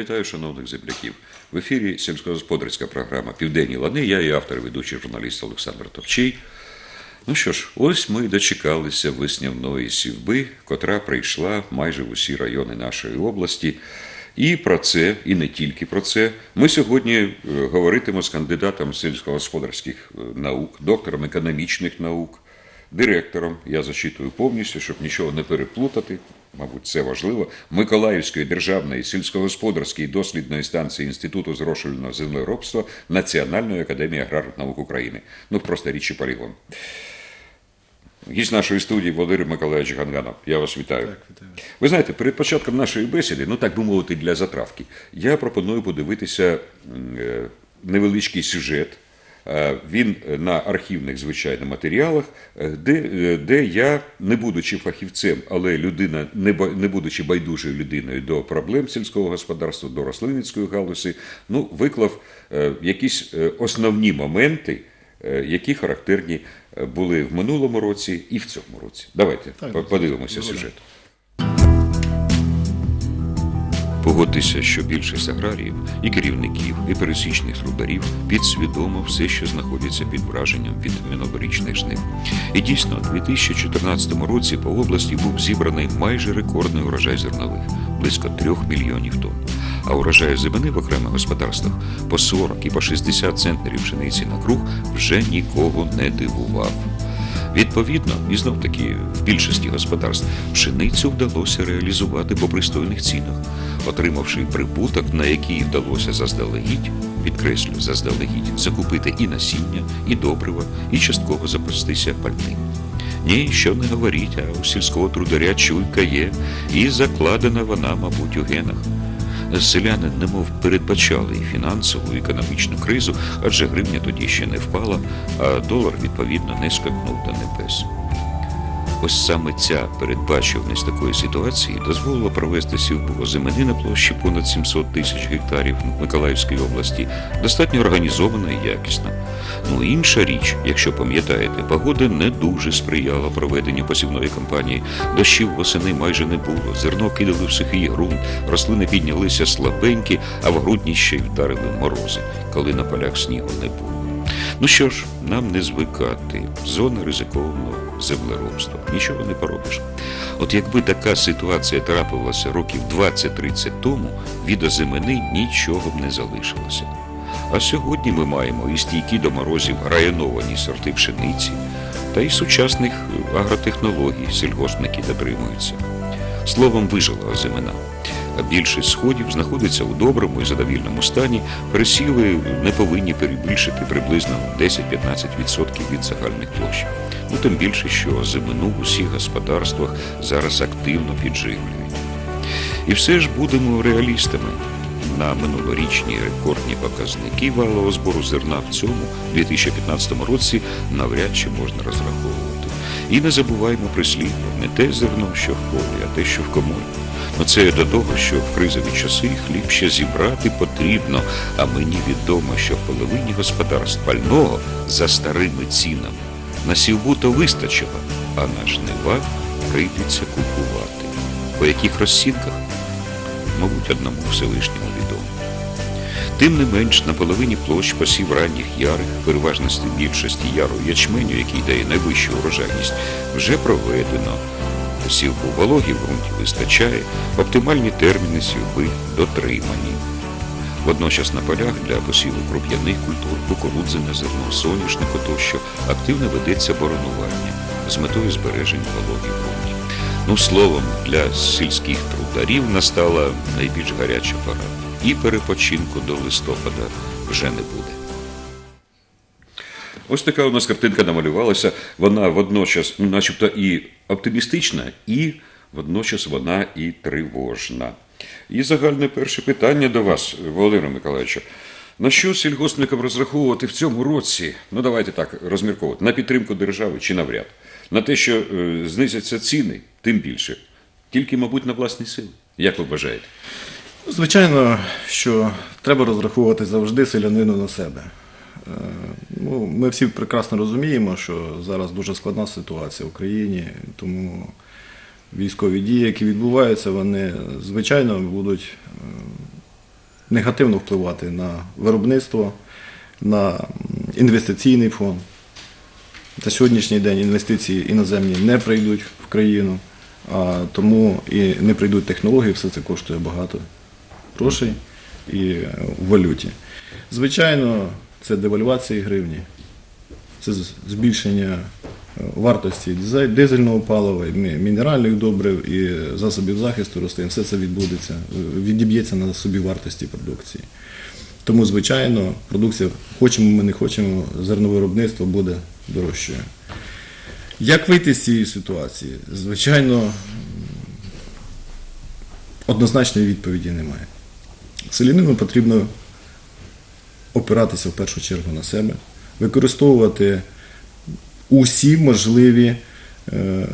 Вітаю шановних земляків. В ефірі сільськогосподарська програма Південні лани. Я і автор ведучий журналіст Олександр Товчий. Ну що ж, ось ми дочекалися веснявної сівби, котра прийшла майже в усі райони нашої області. І про це, і не тільки про це. Ми сьогодні е, говоритимо з кандидатом сільськогосподарських е, наук, доктором економічних наук, директором, я зачитую повністю, щоб нічого не переплутати, мабуть, це важливо, Миколаївської державної сільськогосподарської дослідної станції Інституту зрошувального землеробства Національної академії аграрних наук України. Ну, просто річі полігон. Гість нашої студії Володимир Миколаївич Ганганов. Я вас вітаю. Так, вітаю. Ви знаєте, перед початком нашої бесіди, ну так би мовити, для затравки, я пропоную подивитися е, невеличкий сюжет. Е, Він на архівних звичайно матеріалах, е, де, е, де я, не будучи фахівцем, але людина, не, не будучи байдужою людиною до проблем сільського господарства, до рослинницької галузі, ну, виклав якісь основні моменти, які характерні були в минулому році і в цьому році. Давайте Так, подивимося сюжет. Погодьтеся, що більшість аграріїв, і керівників, і пересічних трударів підсвідомо все ще знаходяться під враженням від минулорічних жнив. І дійсно, у 2014 році по області був зібраний майже рекордний урожай зернових близько 3 мільйонів тонн. А урожай зимини в окремих господарствах по 40 і по 60 центнерів пшениці на круг вже нікого не дивував. Відповідно, і знов таки в більшості господарств пшеницю вдалося реалізувати по пристойних цінах, отримавши прибуток, на який вдалося заздалегідь, підкреслю, заздалегідь, закупити і насіння, і добрива, і частково запастися пальним. Ні, що не говоріть, а у сільського трударя чуйка є, і закладена вона, мабуть, у генах. Селяни немов передбачали і фінансову, і економічну кризу, адже гривня тоді ще не впала, а долар відповідно не скакнув до небес. Ось саме ця передбачуваність такої ситуації дозволила провести сівбу озимини на площі понад 700 тисяч гектарів Миколаївської області, достатньо організована і якісна. Ну інша річ, якщо пам'ятаєте, погода не дуже сприяла проведенню посівної кампанії. Дощів восени майже не було, зерно кидали в сухий ґрунт, рослини піднялися слабенькі, а в грудні ще й вдарили морози, коли на полях снігу не було. Ну що ж, нам не звикати. Зона ризикованого землеробства. Нічого не поробиш. От якби така ситуація трапилася років 20-30 тому, від озимини нічого б не залишилося. А сьогодні ми маємо і стійкі до морозів районовані сорти пшениці, та й сучасних агротехнологій сільгоспники дотримуються. Словом, вижила озимина. А більшість сходів знаходиться у доброму і задовільному стані, пересіли не повинні перебільшити приблизно 10-15% від загальних площ. Ну тим більше, що озимину в усіх господарствах зараз активно підживлюють. І все ж будемо реалістами. На минулорічні рекордні показники валового збору зерна в цьому 2015 році навряд чи можна розраховувати. І не забуваємо прислів'я не те зерно, що в полі, а те, що в коморі. Ну це до того, що в кризові часи хліб ще зібрати потрібно, а мені відомо, що в половині господарств пального за старими цінами на сівбу то вистачило, а на жнива прийдеться купувати. По яких розцінках? Мабуть, одному Всевишньому відомо. Тим не менш, на половині площ посів ранніх ярих, переважності більшості яру ячменю, який дає найвищу урожайність, вже проведено. Сівбу вологі в ґрунті вистачає, оптимальні терміни сівби дотримані. Водночас на полях для посіву круп'яних культур, кукурудзяне зерно, соняшнику тощо активно ведеться боронування з метою збереження вологі в ґрунті. Ну, словом, для сільських трударів настала найбільш гаряча пора. І перепочинку до листопада вже не буде. Ось така у нас картинка намалювалася. Вона водночас, ну, начебто, і оптимістична, і водночас вона і тривожна. І загальне перше питання до вас, Володимир Миколаївичу. На що сільгоспникам розраховувати в цьому році? Ну, давайте так розмірковувати. На підтримку держави чи навряд? На те, що е, знизяться ціни, тим більше. Тільки, мабуть, на власні сили. Як ви бажаєте? Звичайно, що треба розраховувати завжди селянину на себе. Е, Ну, ми всі прекрасно розуміємо, що зараз дуже складна ситуація в Україні, тому військові дії, які відбуваються, вони звичайно будуть е, негативно впливати на виробництво, на інвестиційний фонд. На сьогоднішній день інвестиції іноземні не прийдуть в країну, а тому і не прийдуть технології, все це коштує багато грошей і в валюті. Звичайно, це девальвація гривні, це збільшення е, вартості дизельного палива, мінеральних добрив і засобів захисту рослин. Все це відбудеться, е, відіб'ється на собі вартості продукції. Тому, звичайно, продукція, хочемо ми не хочемо, зернове виробництво буде дорожчою. Як вийти з цієї ситуації? Звичайно, однозначної відповіді немає. Селянину потрібно опиратися в першу чергу на себе, використовувати усі можливі е,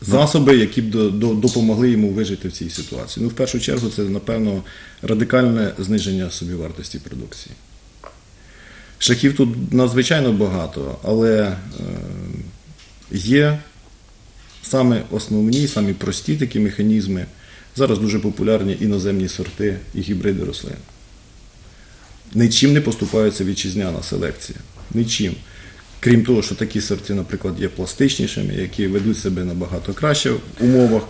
засоби, які б до- до- допомогли йому вижити в цій ситуації. Ну, в першу чергу, це, напевно, радикальне зниження собівартості продукції. Шляхів тут надзвичайно багато, але е, є саме основні, самі прості такі механізми. Зараз дуже популярні іноземні сорти і гібриди рослин. Нічим не поступається вітчизняна селекція. Нічим. Крім того, що такі сорти, наприклад, є пластичнішими, які ведуть себе набагато краще в умовах.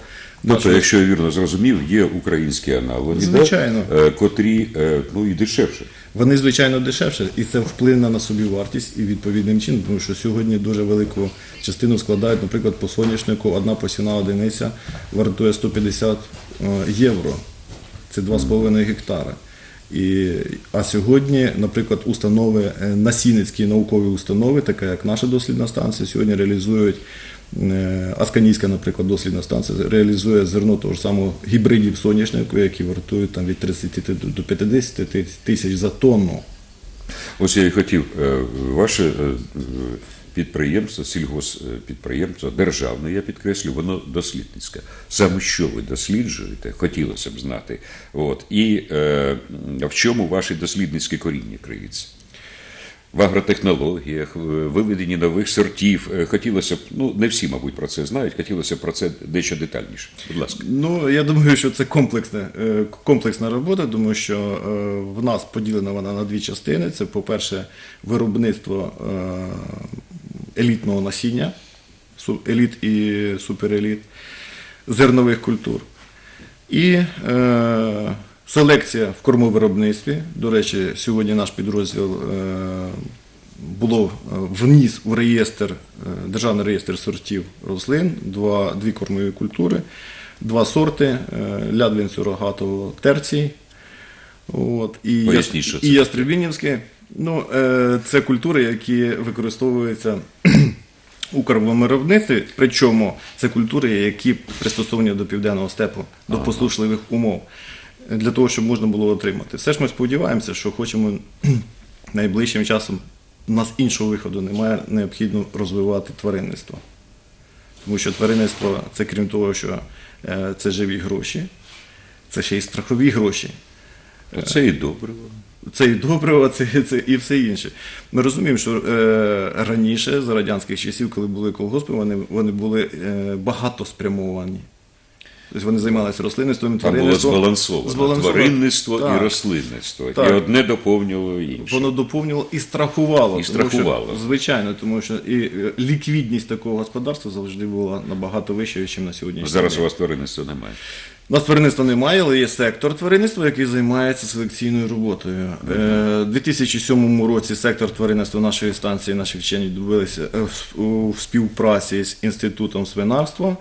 Тобто, якщо я вірно зрозумів, є українські аналоги, да, Звичайно. е, котрі е, ну, і дешевше. Вони, звичайно, дешевше, і це вплине на собівартість і відповідним чином, тому що сьогодні дуже велику частину складають, наприклад, по соняшнику одна посівна одиниця вартує 150 е, євро. Це 2,5 гектара. І, а сьогодні, наприклад, установи, е, насінницькі наукові установи, така як наша дослідна станція, сьогодні реалізують е, Асканійська, наприклад, дослідна станція реалізує зерно того ж самого гібридів соняшнику, які вартують там від 30 до 50 тисяч за тонну. Ось я і хотів, е, ваше підприємство, сільгоспідприємство, державне, я підкреслю, воно дослідницьке. Саме що ви досліджуєте, хотілося б знати. От. І е, в чому ваше дослідницьке коріння криється? В агротехнологіях, в виведенні нових сортів. Е, Хотілося б, ну не всі, мабуть, про це знають, хотілося б про це дещо детальніше. Будь ласка. Ну, я думаю, що це комплексна, е, комплексна робота, тому що е, в нас поділена вона на дві частини. Це, по-перше, виробництво елітного насіння, еліт і супереліт, зернових культур. І е, селекція в кормовиробництві. До речі, сьогодні наш підрозділ е, було е, вніс в реєстр, е, державний реєстр сортів рослин, два, дві кормові культури, два сорти е, лядвін сурогатового терцій. От, і, Поясніть, яс- і ястребінівське. Ну, е, це культури, які використовуються у кормовиробництві, причому це культури, які пристосовані до південного степу, до послушливих умов, для того, щоб можна було отримати. Все ж ми сподіваємося, що хочемо найближчим часом, у нас іншого виходу немає, необхідно розвивати тваринництво. Тому що тваринництво це крім того, що е, це живі гроші, це ще й страхові гроші. Це і добре. Це і добриво, це, це і все інше. Ми розуміємо, що е, раніше, за радянських часів, коли були колгоспи, вони, вони були е, багато спрямовані. Тобто вони займалися рослинництвом, Там було тваринництвом. збалансовано Збалансовано. тваринництво Так. і рослинництво. Так. І одне доповнювало інше. Воно доповнювало і страхувало. І тому страхувало. Що, звичайно, тому що і е, ліквідність такого господарства завжди була набагато вищою, ніж на сьогоднішній Зараз день. у вас тваринництва немає. У нас тваринництва немає, але є сектор тваринництва, який займається селекційною роботою. Е, У 2007 році сектор тваринництва нашої станції, наші вчені добилися е, в- співпраці з Інститутом свинарства.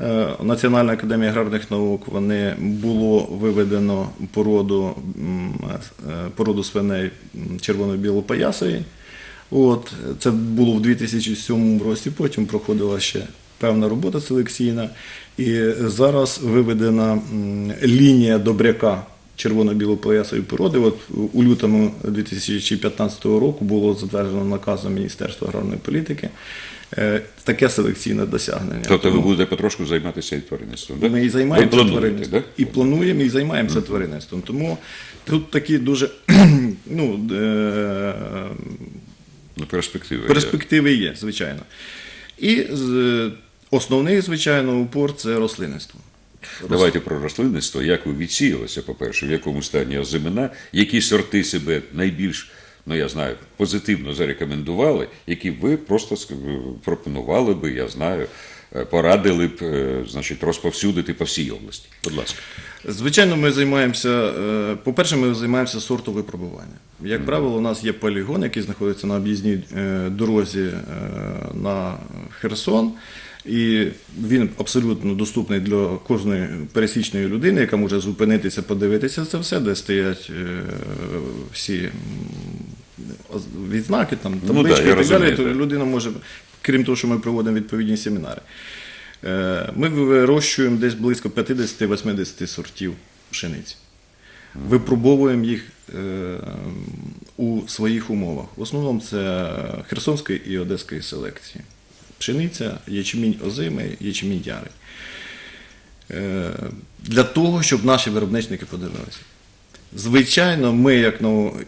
Е, Національна академія аграрних наук вони було виведено породу, породу свиней червоно-білопоясові. От, це було в 2007 році, потім проходила ще певна робота селекційна. І зараз виведена лінія добряка червоно-білопоясової породи. От у лютому 2015 року було затверджено наказом Міністерства аграрної політики е, таке селекційне досягнення. Тобто ви будете потрошку займатися і тваринництвом, так? ми і займаємося плануєте, тваринництвом. так? І плануємо, і займаємося тваринництвом. Тому тут такі дуже ну, е, Ну, перспективи. є. перспективи є, звичайно. І основний, звичайно, упор це рослинництво. Давайте про рослинництво. Як ви відсіялися, по-перше, в якому стані озимина, які сорти себе найбільш, ну я знаю, позитивно зарекомендували, які ви просто пропонували би, я знаю, е, порадили б, е, значить, розповсюдити по всій області. Будь ласка. Звичайно, ми займаємося, е, по-перше, ми займаємося сортом випробування. Як правило, у нас є полігон, який знаходиться на об'їзній дорозі на Херсон. І він абсолютно доступний для кожної пересічної людини, яка може зупинитися, подивитися це все, де стоять е, всі відзнаки, там, Ну таблички да, і так далі. То людина може, крім того, що ми проводимо відповідні семінари. Е, Ми вирощуємо десь близько 50-80 сортів пшениці. Випробовуємо їх е, у своїх умовах. В основному це Херсонської і Одеської селекції. Пшениця, ячмінь озимий, ячмінь ярий. Е, Для того, щоб наші виробничники подивилися. Звичайно, ми, як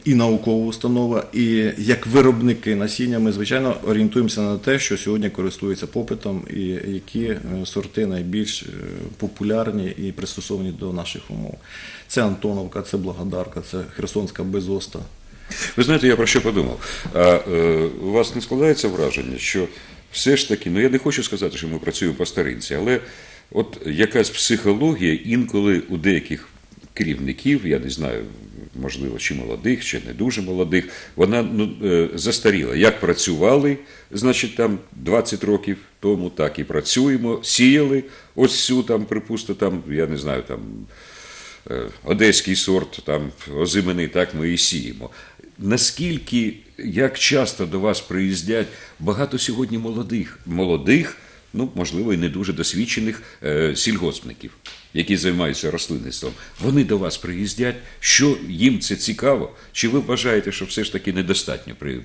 і наукова установа, і як виробники насіння, ми звичайно орієнтуємося на те, що сьогодні користується попитом, і які е, сорти найбільш е, популярні і пристосовані до наших умов. Це Антоновка, це Благодарка, це Херсонська безоста. Ви знаєте, я про що подумав? А е, у вас не складається враження, що все ж таки, ну я не хочу сказати, що ми працюємо по старинці, але от якась психологія інколи у деяких керівників, я не знаю, можливо, чи молодих, чи не дуже молодих, вона ну, е, застаріла. Як працювали, значить, там 20 років тому, так і працюємо, сіяли ось цю там, припустимо, там, я не знаю, там е, одеський сорт, там озимини, так ми і сіємо. Наскільки, як часто до вас приїздять багато сьогодні молодих, молодих, ну можливо, і не дуже досвідчених е, сільгоспників, які займаються рослинництвом. Вони до вас приїздять, що їм це цікаво? Чи ви вважаєте, що все ж таки недостатньо при е,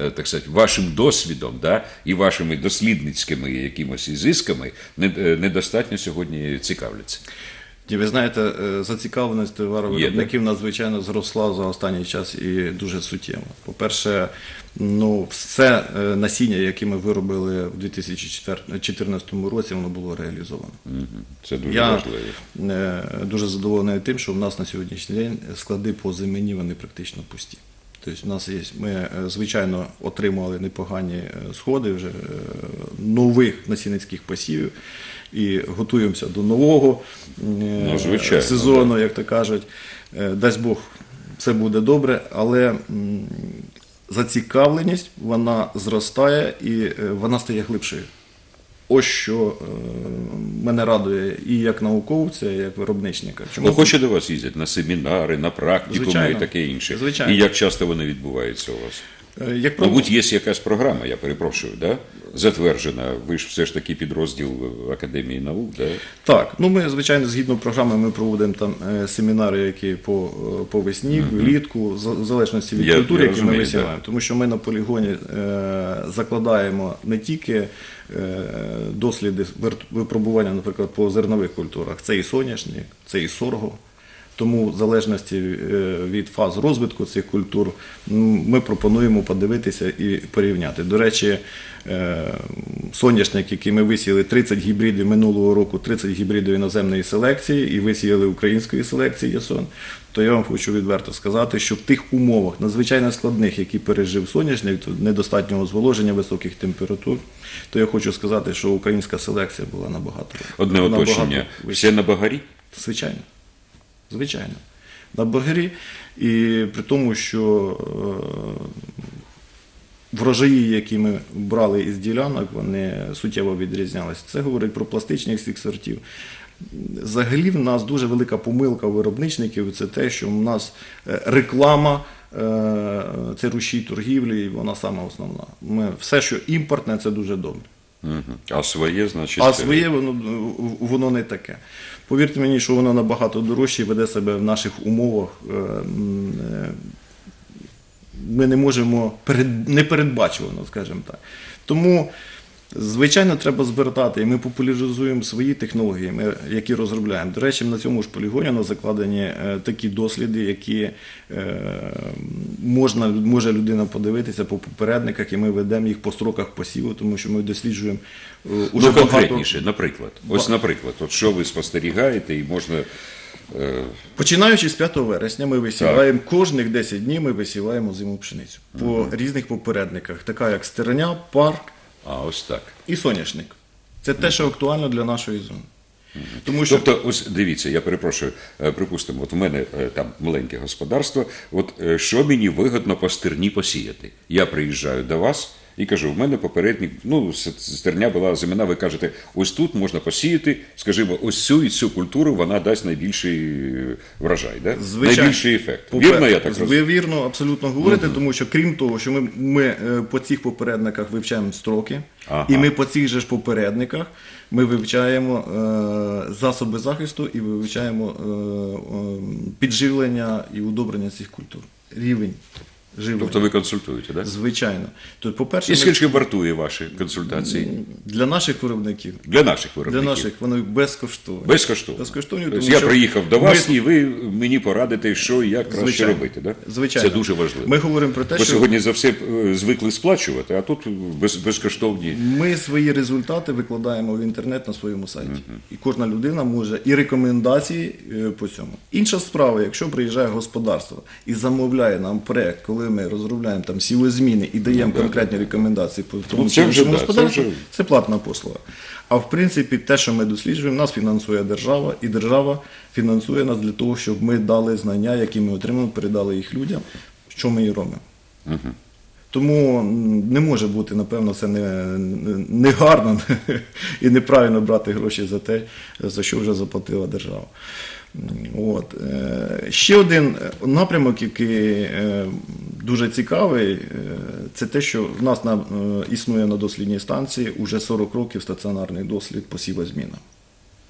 е, так сказати, вашим досвідом, да, і вашими дослідницькими якимось ізисками е, недостатньо сьогодні цікавляться? І ви знаєте, е, зацікавленість товаровиробників надзвичайно зросла за останній час і дуже суттєво. По-перше, ну, все е, насіння, яке ми виробили в 2014 році, воно було реалізовано. Це дуже Я важливо. е, дуже задоволений тим, що в нас на сьогоднішній день склади по зимені вони практично пусті. Тобто, у нас є, ми, звичайно, отримали непогані сходи вже нових насінницьких посівів і готуємося до нового е, Ну, сезону, як то кажуть. Е, Дасть Бог, все буде добре, але зацікавленість вона зростає і е, вона стає глибшою. Ось що мене радує і як науковця, і як виробничника. Чому? Ну, хоче до вас їздять на семінари, на практикуми і таке інше. Звичайно. І як часто вони відбуваються у вас? Е, Як правило, Мабуть, є якась програма, я перепрошую, да? затверджена. Ви ж все ж таки підрозділ Академії наук, да? Так, ну ми, звичайно, згідно програми, ми проводимо там е, семінари, які по, е, по весні, влітку, за- в залежності від Я- культури, я які ми розумію, висіваємо. Тому що ми на полігоні е, закладаємо не тільки е, досліди випробування, наприклад, по зернових культурах, це і соняшник, це і сорго. Тому, в залежності е, від фаз розвитку цих культур, ми пропонуємо подивитися і порівняти. До речі, е, соняшник, який ми висіяли 30 гібридів минулого року, 30 гібридів іноземної селекції і висіяли української селекції Ясон, то я вам хочу відверто сказати, що в тих умовах надзвичайно складних, які пережив соняшник, недостатнього зволоження, високих температур, то я хочу сказати, що українська селекція була набагато Одне вища. Все на багарі? Звичайно. Звичайно. На багрі. І при тому, що е, врожаї, які ми брали із ділянок, вони суттєво відрізнялися. Це говорить про пластичність цих сортів. Взагалі, в нас дуже велика помилка виробничників це те, що в нас е, реклама. е, Це рушій торгівлі, і вона сама основна. Ми, все, що імпортне, це дуже добре. А своє, значить, А е, своє воно, воно не таке. Повірте мені, що воно набагато дорожче і веде себе в наших умовах. е, е, Ми не можемо перед, непередбачувано, скажімо так. Тому Звичайно, треба збирати, і ми популяризуємо свої технології, ми, які розробляємо. До речі, на цьому ж полігоні у нас закладені е, такі досліди, які е, можна, може людина подивитися по попередниках, і ми ведемо їх по строках посіву, тому що ми досліджуємо е, уже ну, багато. наприклад. Ось, наприклад, от що ви спостерігаєте, і можна. Починаючи з 5 вересня, ми висіваємо кожних 10 днів ми висіваємо зиму пшеницю по різних попередниках, така як стерня, пар а ось так. і соняшник. Це те, що актуально для нашої зони. Тому що Тобто, ось дивіться, я перепрошую, е, припустимо, от в мене е, там маленьке господарство. От е, що мені вигодно по стерні посіяти? Я приїжджаю до вас і кажу, в мене попередник, ну, стерня була зимина, ви кажете, ось тут можна посіяти, скажімо, ось цю і цю культуру вона дасть найбільший е, врожай, да? найбільший ефект. Попе- Вірно, я так розумію? Ви вірно абсолютно говорите, тому що крім того, що ми, ми е, по цих попередниках вивчаємо строки, Ага. і ми по цих же ж попередниках ми вивчаємо е, засоби захисту і вивчаємо е, е, підживлення і удобрення цих культур. Рівень живлення. Тобто ви консультуєте, так? Да? Звичайно. Тобто, по-перше, І ми- скільки вартує ваші консультації? для наших виробників, Для наших для виробників? наших вони безкоштовні. Безкоштовно. Безкоштовні, Тобто тому я що приїхав до ми- вас, і ви мені порадите, що і як краще Звичайно. робити. Да? Звичайно. Це дуже важливо. Ми говоримо про те, Бо що сьогодні за все е, звикли сплачувати, а тут без, безкоштовні. Ми свої результати викладаємо в інтернет на своєму сайті. І кожна людина може і рекомендації е, по цьому. Інша справа, якщо приїжджає господарство і замовляє нам проект, коли ми розробляємо там сівозміни і даємо конкретні рекомендації по тому Ну, чи іншому це господарству, це платна послуга. А в принципі, те, що ми досліджуємо, нас фінансує держава, і держава фінансує нас для того, щоб ми дали знання, які ми отримали, передали їх людям, що ми і робимо. Тому не може бути, напевно, це не, не- не гарно і неправильно брати гроші за те, за що вже заплатила держава. От. Е, Ще один напрямок, який е, дуже цікавий, е, це те, що в нас на, існує на дослідній станції уже 40 років стаціонарний дослід посіва зміна.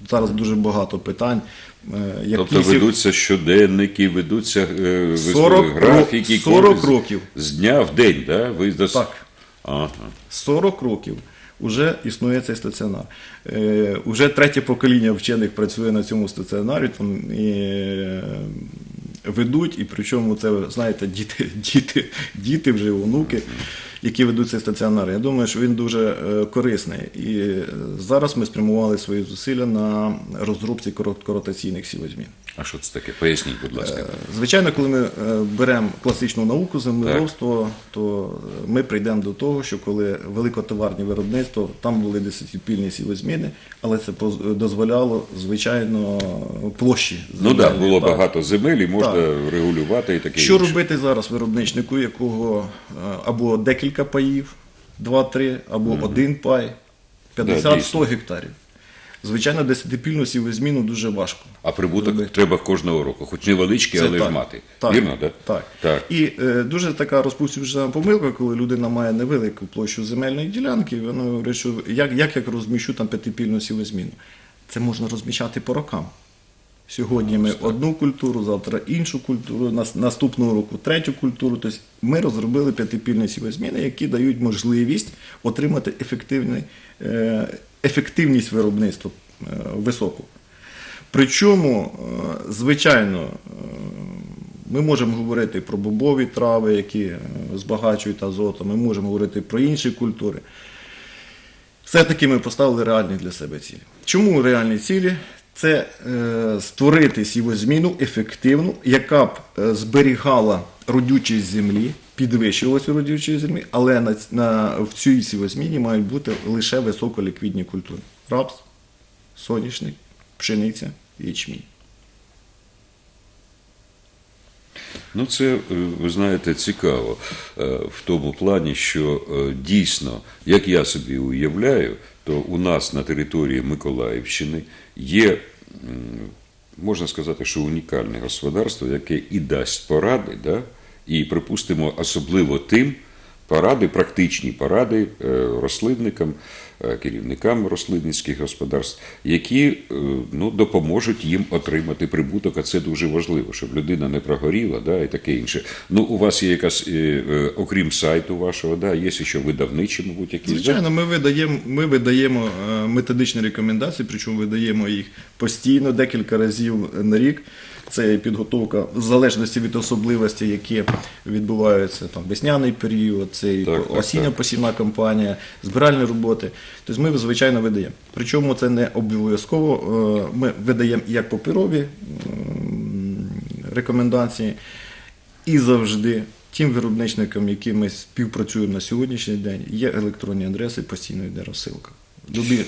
Зараз дуже багато питань. які Тобто сів- ведуться щоденники, ведуться е, 40 графіки. 40 з- років. З дня в день, да? Ви Так. Ага. 40 років вже існує цей стаціонар. Е, уже третє покоління вчених працює на цьому стаціонарі там, і е, ведуть, і причому це, знаєте, діти, діти, діти вже онуки, які ведуть цей стаціонар. Я думаю, що він дуже е, корисний. І е, зараз ми спрямували свої зусилля на розробці короткоротаційних сівозмін. А що це таке? Поясніть, будь ласка. Е, Звичайно, коли ми беремо класичну науку землеробство, то ми прийдемо до того, що коли великотоварні виробництво, там були десятипільні сівозміни, але це дозволяло, звичайно, площі. Ну так, було Так. багато земель і можна регулювати і таке. Що інше. робити зараз виробничнику, якого або декілька паїв, 2-3, або один пай, 50-100 дійсно. гектарів. Звичайно, десятипільну сівозміну дуже важко. А прибуток Робити. треба кожного року, хоч невеличкий, але так. ж мати. Так, Вірно, да? так? так? І е, дуже така розповсюджена помилка, коли людина має невелику площу земельної ділянки, вона говорить, що як, як я розміщу там п'ятипільну сівозміну. Це можна розміщати по рокам. Сьогодні ми одну культуру, завтра іншу культуру, наступного року третю культуру. Тобто ми розробили п'ятипільні сівозміни, які дають можливість отримати е, ефективність виробництва е, високу. Причому, е, звичайно, ми можемо говорити про бобові трави, які збагачують азотом, ми можемо говорити про інші культури. Все-таки ми поставили реальні для себе цілі. Чому реальні цілі? Це е, створити сівозміну ефективну, яка б е, зберігала родючість землі, підвищувалася родючість землі, але на, на, в цій сівозміні мають бути лише високоліквідні культури: рапс, соняшник, пшениця, ячмінь. Ну, це, е, ви знаєте, цікаво в тому плані, що дійсно, як я собі уявляю, то у нас на території Миколаївщини є, можна сказати, що унікальне господарство, яке і дасть поради, да? і, припустимо, особливо тим, поради, практичні поради е, рослинникам, керівникам рослинницьких господарств, які е, ну, допоможуть їм отримати прибуток, а це дуже важливо, щоб людина не прогоріла, да, і таке інше. Ну, у вас є якась, е, е, окрім сайту вашого, да, є ще видавничі, мабуть, якісь. Звичайно, ми видаємо, ми видаємо е, методичні рекомендації, причому видаємо їх постійно, декілька разів на рік. Це підготовка в залежності від особливостей, які відбуваються там весняний період, це осіння посівна кампанія, збиральні роботи. Тобто ми звичайно видаємо. Причому це не обов'язково. е, Ми видаємо як паперові рекомендації, і завжди тим виробничникам, які ми співпрацюємо на сьогоднішній день, є електронні адреси, постійно йде розсилка. Любі.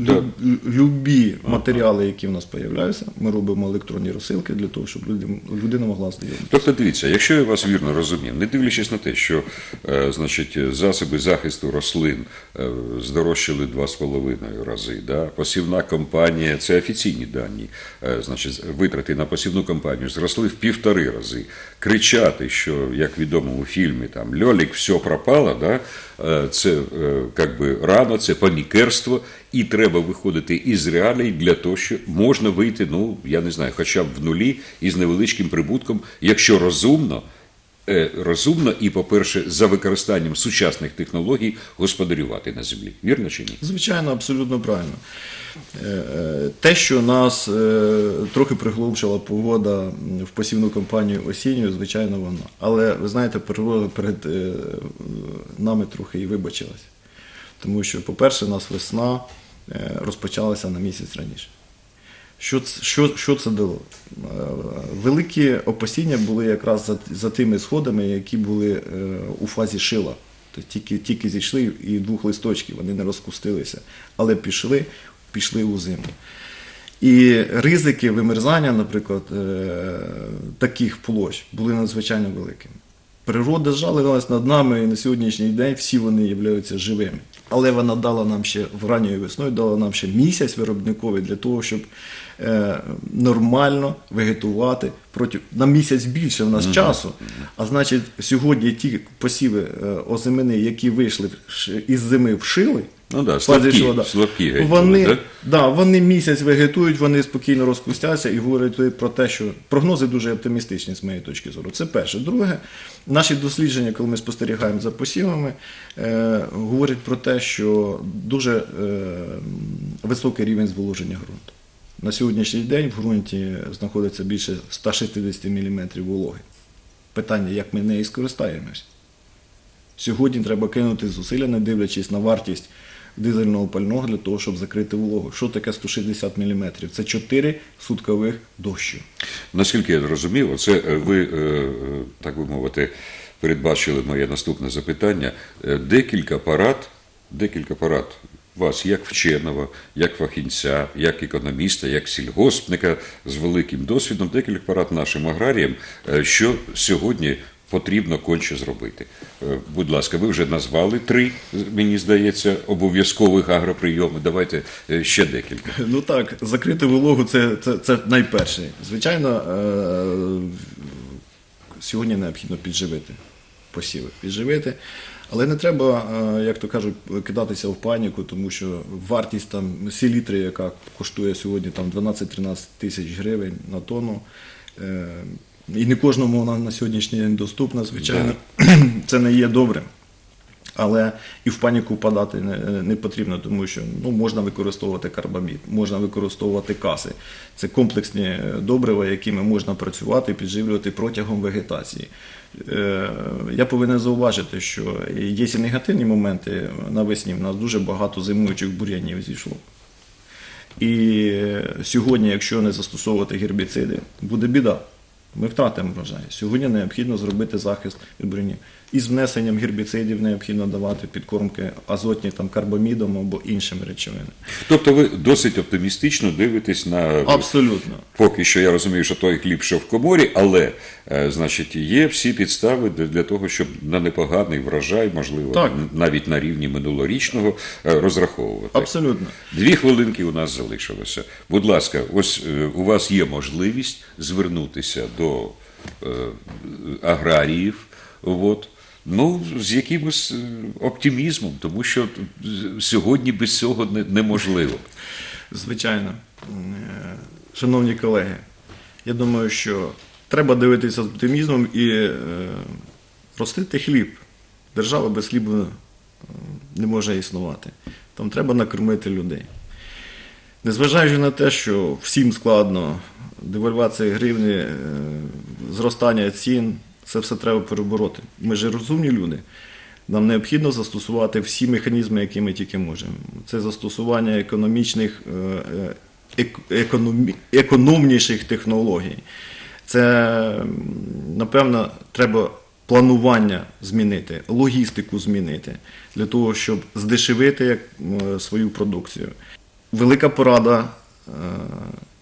Лю- любі матеріали, які в нас з'являються, ми робимо електронні розсилки для того, щоб люди- людина могла знайомитися. Тобто, дивіться, якщо я вас вірно розумів, не дивлячись на те, що е, значить, засоби захисту рослин е, здорожчали два з половиною рази, да? посівна кампанія, це офіційні дані, е, значить, витрати на посівну кампанію зросли в півтори рази. Кричати, що, як відомо у фільмі, там Льолік, все пропало, да? Е, це е, как би, рано, це панікерство, і треба виходити із реалій для того, що можна вийти, ну я не знаю, хоча б в нулі із невеличким прибутком, якщо розумно. Е, Розумно і, по-перше, за використанням сучасних технологій господарювати на землі. Вірно чи ні? Звичайно, абсолютно правильно. Е, е, Те, що нас трохи приглушила погода в посівну кампанію осінню, звичайно, воно. Але ви знаєте, природа перед нами трохи і вибачилась. Тому що, по-перше, у нас весна розпочалася на місяць раніше. Що, що, що це дало? Е, Великі опасіння були якраз за, за тими сходами, які були е, у фазі шила. Тобто тільки, тільки зійшли і двох листочків, вони не розкустилися, але пішли, пішли у зиму. І ризики вимерзання, наприклад, е, таких площ були надзвичайно великими. Природа жалилась над нами і на сьогоднішній день всі вони являються живими. Але вона дала нам ще в ранньою весною, дала нам ще місяць виробниковий для того, щоб нормально вегетувати проти на місяць більше в нас часу. А значить, сьогодні ті посіви е, озимини, які вийшли із зими вшили, Ну да, слабкі, слабкі геть вони, да? да, вони місяць вегетують, вони спокійно розпустяться і говорять про те, що прогнози дуже оптимістичні з моєї точки зору. Це перше. Друге, наші дослідження, коли ми спостерігаємо за посівами, е, говорять про те, що дуже е, високий рівень зволоження ґрунту. На сьогоднішній день в ґрунті знаходиться більше 160 мм вологи. Питання, як ми нею скористаємось. Сьогодні треба кинути зусилля, не дивлячись на вартість дизельного пального для того, щоб закрити вологу. Що таке 160 мм? Це 4 суткових дощу. Наскільки я зрозумів, це е, ви, е, е, так би мовити, передбачили моє наступне запитання. Декілька парад, декілька парад вас, як вченого, як фахівця, як економіста, як сільгоспника з великим досвідом, декілька парад нашим аграріям, е, що сьогодні потрібно конче зробити. Е, Будь ласка, ви вже назвали три, мені здається, обов'язкових агроприйоми. Давайте е, ще декілька. Ну так, закрити вологу це, це, це найперше. Звичайно, сьогодні необхідно підживити посіви. Підживити. Але не треба, е, як то кажуть, кидатися в паніку, тому що вартість там селітри, яка коштує сьогодні там 12-13 тисяч гривень на тонну, е, і не кожному вона на сьогоднішній день доступна, звичайно, це не є добрим. Але і в паніку впадати не, не потрібно, тому що ну, можна використовувати карбамід, можна використовувати каси. Це комплексні е, добрива, якими можна працювати, підживлювати протягом вегетації. Е, Я повинен зауважити, що є і негативні моменти навесні. У нас дуже багато зимуючих бур'янів зійшло. І е, сьогодні, якщо не застосовувати гербіциди, буде біда. Ми втратимо врожай. Сьогодні необхідно зробити захист від бур'янів. Із внесенням гербіцидів необхідно давати підкормки азотні там, карбамідом або іншими речовинами. Тобто ви досить оптимістично дивитесь на Абсолютно. поки що я розумію, що той хліб, що в коморі, але е, значить є всі підстави для, для того, щоб на непоганий врожай, можливо, Так. навіть на рівні минулорічного, е, розраховувати. Абсолютно. Дві хвилинки у нас залишилося. Будь ласка, ось е, у вас є можливість звернутися до е, аграріїв. От, Ну, з якимось е, оптимізмом, тому що сьогодні без цього неможливо. Звичайно. Е, Шановні колеги, я думаю, що треба дивитися з оптимізмом і е, ростити хліб. Держава без хлібу е, не може існувати. Там треба накормити людей. Незважаючи на те, що всім складно, девальвація гривні, зростання цін, це все треба перебороти. Ми ж розумні люди. Нам необхідно застосувати всі механізми, які ми тільки можемо. Це застосування економічних, е, е, ек- економі- економніших технологій. Це, напевно, треба планування змінити, логістику змінити для того, щоб здешевити свою продукцію. Велика порада. е,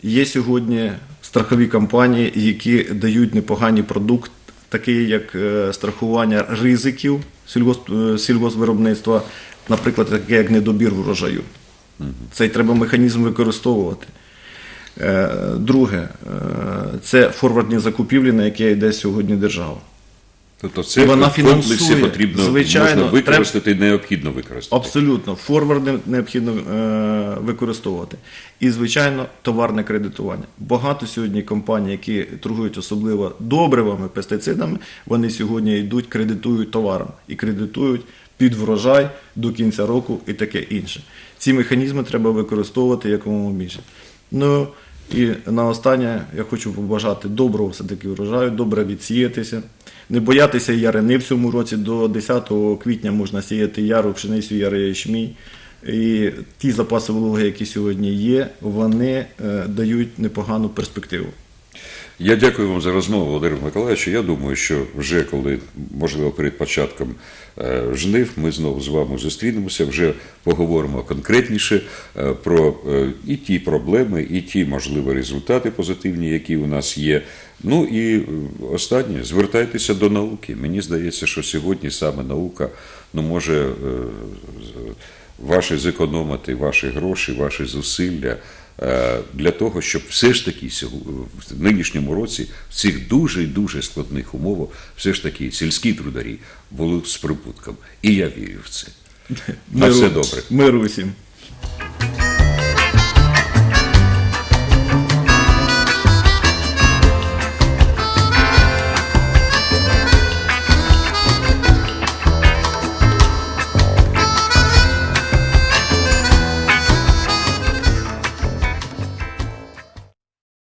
Є сьогодні страхові компанії, які дають непогані продукти, такі як е, страхування ризиків е, сільгоспвиробництва, наприклад, таке як недобір врожаю. Цей треба механізм використовувати. Е, Друге, це форвардні закупівлі, на які йде сьогодні держава. Тобто це Вона фінансує. потрібно Звичайно, можна використати, необхідно використати. Абсолютно, форварди необхідно е, використовувати. І, звичайно, товарне кредитування. Багато сьогодні компаній, які торгують особливо добривами, пестицидами, вони сьогодні йдуть, кредитують товаром і кредитують під врожай до кінця року і таке інше. Ці механізми треба використовувати якомога більше. Ну і на останнє я хочу побажати доброго все-таки врожаю, добре відсіятися. Не боятися ярини в цьому році до 10 квітня можна сіяти яру, пшеницю, яри ячмій. І ті запаси вологи, які сьогодні є, вони е, дають непогану перспективу. Я дякую вам за розмову, Володимир Миколаївич. Я думаю, що вже коли, можливо, перед початком е, жнив, ми знову з вами зустрінемося, вже поговоримо конкретніше е, про е, і ті проблеми, і ті, можливо, результати позитивні, які у нас є. Ну і останнє, звертайтеся до науки. Мені здається, що сьогодні саме наука ну, може ваші зекономити ваші гроші, ваші зусилля для того, щоб все ж таки в нинішньому році в цих дуже і дуже складних умовах все ж таки сільські трударі були з прибутком. І я вірю в це. На все добре. Миру всім.